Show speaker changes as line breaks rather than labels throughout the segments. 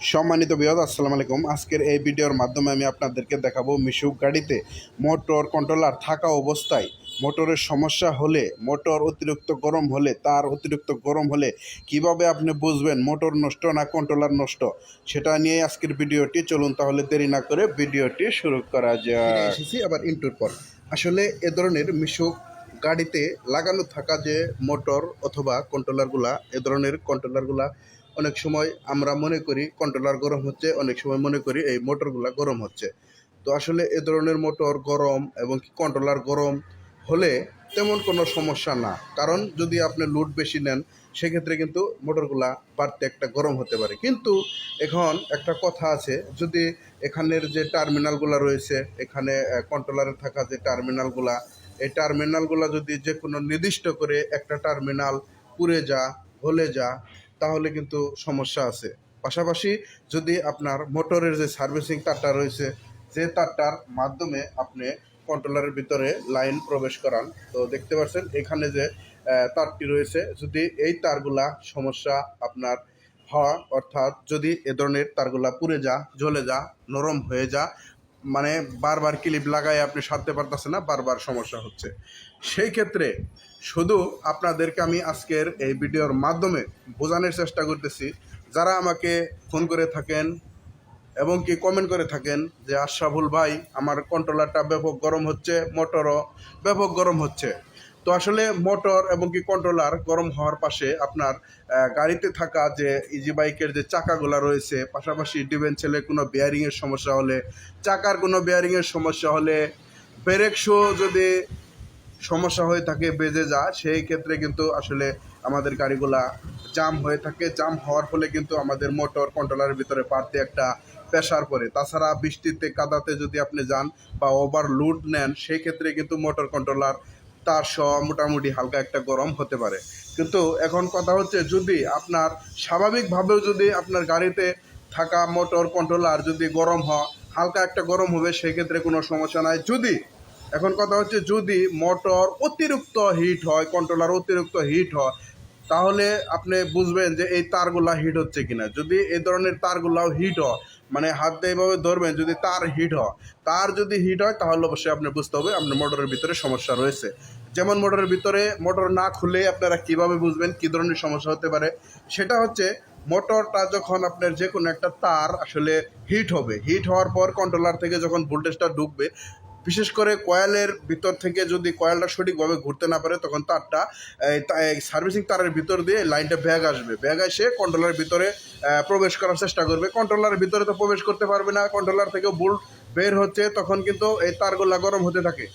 সম্মানিত বিহাদ আসসালামু আলাইকুম। আজকের এই ভিডিওর মাধ্যমে আমি আপনাদেরকে দেখাবো মিশুক গাড়িতে মোটর কন্ট্রোলার থাকা অবস্থায় মোটরের সমস্যা হলে, মোটর অতিরিক্ত গরম হলে, তার অতিরিক্ত গরম হলে কীভাবে আপনি বুঝবেন মোটর নষ্ট না কন্ট্রোলার নষ্ট? সেটা নিয়ে আজকের ভিডিওটি। চলুন তাহলে দেরি না করে ভিডিওটি শুরু করা যায় এসেছি আবার ইন্টুর পর। আসলে এ ধরনের মিশুক গাড়িতে লাগানো থাকা যে মোটর অথবা কন্ট্রোলারগুলা এ ধরনের কন্ট্রোলারগুলা অনেক সময় আমরা মনে করি কন্ট্রোলার গরম হচ্ছে, অনেক সময় মনে করি এই মোটরগুলা গরম হচ্ছে। তো আসলে এ ধরনের মোটর গরম এবং কন্ট্রোলার গরম হলে তেমন কোনো সমস্যা না। কারণ যদি আপনি লোড বেশি নেন, সেক্ষেত্রে কিন্তু মোটরগুলা বাড়তে একটা গরম হতে পারে। কিন্তু এখন একটা কথা আছে, যদি এখানের যে টার্মিনালগুলা রয়েছে, এখানে কন্ট্রোলারে থাকা যে টার্মিনালগুলা এই টার্মিনালগুলা যদি যে কোনো নির্দিষ্ট করে একটা টার্মিনাল পুড়ে যা, হলে যা তাহলে কিন্তু সমস্যা আছে। পাশাপাশি যদি আপনার মোটরের যে সার্ভিসিং তারটা রয়েছে, যে তারটার মাধ্যমে আপনি কন্ট্রোলারের ভিতরে লাইন প্রবেশ করান, তো দেখতে পাচ্ছেন এখানে যে তারটি রয়েছে, যদি এই তারগুলা সমস্যা আপনার হয়, অর্থাৎ যদি এ ধরনের তারগুলা পুড়ে যা, জ্বলে যা, নরম হয়ে যা মানে বারবার ক্লিপ লাগায় আপনি সারতে পারতেছেন না, বারবার সমস্যা হচ্ছে। সেই ক্ষেত্রে শুধু আপনাদেরকে আমি আজকের এই ভিডিওর মাধ্যমে বোঝানোর চেষ্টা করতেছি, যারা আমাকে ফোন করে থাকেন এবং কি কমেন্ট করে থাকেন যে, আশরাফুল ভাই, আমার কন্ট্রোলারটা ব্যাপক গরম হচ্ছে, মোটরও ব্যাপক গরম হচ্ছে। তো আসলে মোটর এবং কি কন্ট্রোলার গরম হওয়ার পাশে আপনার গাড়িতে থাকা যে ইজি বাইকের যে চাকাগুলো রয়েছে, পাশাপাশি ডিভেন্সেলের কোনো বেয়ারিংয়ের সমস্যা হলে, চাকার কোনো বেয়ারিংয়ের সমস্যা হলে ব্রেক শো যদি সমস্যা হয়ে থাকে বেজে যায়। সেই ক্ষেত্রে কিন্তু আসলে আমাদের গাড়িগুলা জাম হয়ে থাকে। জাম হওয়ার ফলে কিন্তু আমাদের মোটর কন্ট্রোলারের ভিতরে পারতে একটা প্রেশার পড়ে। তাছাড়া বৃষ্টিতে, কাদাতে যদি আপনি যান বা ওভার ওভারলোড নেন, সেই ক্ষেত্রে কিন্তু মোটর কন্ট্রোলার তার সহ মোটামুটি হালকা একটা গরম হতে পারে। কিন্তু এখন কথা হচ্ছে, যদি আপনার স্বাভাবিকভাবেও যদি আপনার গাড়িতে থাকা মোটর কন্ট্রোলার যদি গরম হয়, হালকা একটা গরম হবে সেক্ষেত্রে কোনো সমস্যা নাই। যদি এখন কথা হচ্ছে যদি মোটর অতিরিক্ত হিট হয় কন্ট্রোলার অতিরিক্ত হিট হয়, তাহলে আপনি বুঝবেন যে এই তারগুলা হিট হচ্ছে কিনা। যদি এই ধরনের তারগুলাও হিট হয় মানে হাত দিয়ে এইভাবে ধরবেন যদি তার হিট হয়, তার যদি হিট হয়, তাহলে অবশ্যই আপনি বুঝতে হবে আপনার মোটরের ভিতরে সমস্যা রয়েছে। যেমন মোটরের ভিতরে মোটর না খুলে আপনারা কীভাবে বুঝবেন, কী ধরনের সমস্যা হতে পারে? সেটা হচ্ছে মোটরটা যখন আপনার যে কোনো একটা তার আসলে হিট হবে। হিট হওয়ার পর কন্ট্রোলার থেকে যখন ভোল্টেজটা ঢুকবে বিশেষ করে কয়েলের ভিতর থেকে যদি কয়েলটা সঠিকভাবে ঘুরতে না পারে, তখন তারটা সার্ভিসিং তারের ভিতর দিয়ে লাইনটা ব্যাগ আসবে। ব্যাগ এসে কন্ট্রোলারের ভিতরে প্রবেশ করার চেষ্টা করবে। কন্ট্রোলারের ভিতরে তো প্রবেশ করতে পারবে না। কন্ট্রোলার থেকে বুল্ট বের হচ্ছে, তখন কিন্তু এই তারগুলা গরম হতে থাকে।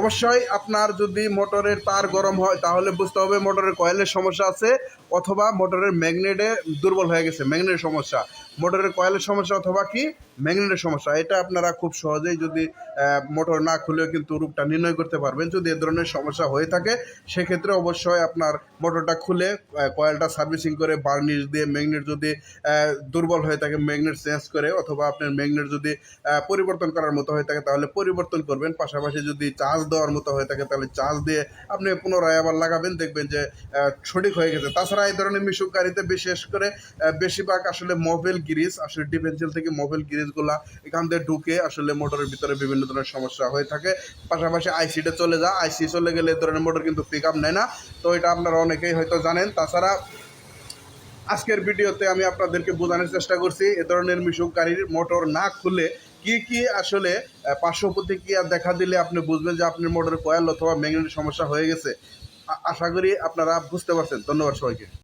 অবশ্যই আপনার যদি মোটরের তার গরম হয়, তাহলে বুঝতে হবে মোটরের কয়েলের সমস্যা আছে, অথবা মোটরের ম্যাগনেটে দুর্বল হয়ে গেছে ম্যাগনেটের সমস্যা। মোটরের কয়েলের সমস্যা অথবা কি? ম্যাগনেটের সমস্যা। এটা আপনারা খুব সহজেই যদি মোটর না খুলেও কিন্তু রূপটা নির্ণয় করতে পারবেন। যদি এ ধরনের সমস্যা হয়ে থাকে, সেক্ষেত্রে অবশ্যই আপনার মোটরটা খুলে কয়েলটা সার্ভিসিং করে বার্নিশ দিয়ে ম্যাগনেট যদি দুর্বল হয়ে থাকে, ম্যাগনেট চেঞ্জ করে অথবা আপনার ম্যাগনেট যদি পরিবর্তন করার মতো হয়ে থাকে, তাহলে পরিবর্তন করবেন। পাশাপাশি যদি চার্জ দেওয়ার মতো হয়ে থাকে, তাহলে চার্জ দিয়ে আপনি পুনরায় আবার লাগাবেন, দেখবেন যে সঠিক হয়ে গেছে। তাছাড়া এই ধরনের মিশুক গাড়িতে বিশেষ করে বেশিরভাগ আসলে মোবাইল গিরিজ, আসলে ডিফেন্সিয়াল থেকে মোবাইল গিরিজগুলা এখান দিয়ে ঢুকে আসলে মোটরের ভিতরে বিভিন্ন ধরনের সমস্যা হয়ে থাকে। পাশাপাশি আইসিটা চলে যায়। আইসি চলে গেলে ধরনের মোটর কিন্তু পিক আপ নেয় না। তো এটা আপনারা অনেকেই হয়তো জানেন। তাছাড়া আজকের ভিডিওতে আমি আপনাদেরকে বোঝানোর চেষ্টা করছি, এ ধরনের মিশুক গাড়ির মোটর না খুলে কি কি আসলে পার্শ্ব প্রতিক্রিয়া দেখা দিলে আপনি বুঝবেন যে আপনার মোটরের কয়েল অথবা ম্যাগনেটের সমস্যা হয়ে গেছে। আশা করি আপনারা বুঝতে পারছেন। ধন্যবাদ সবাইকে।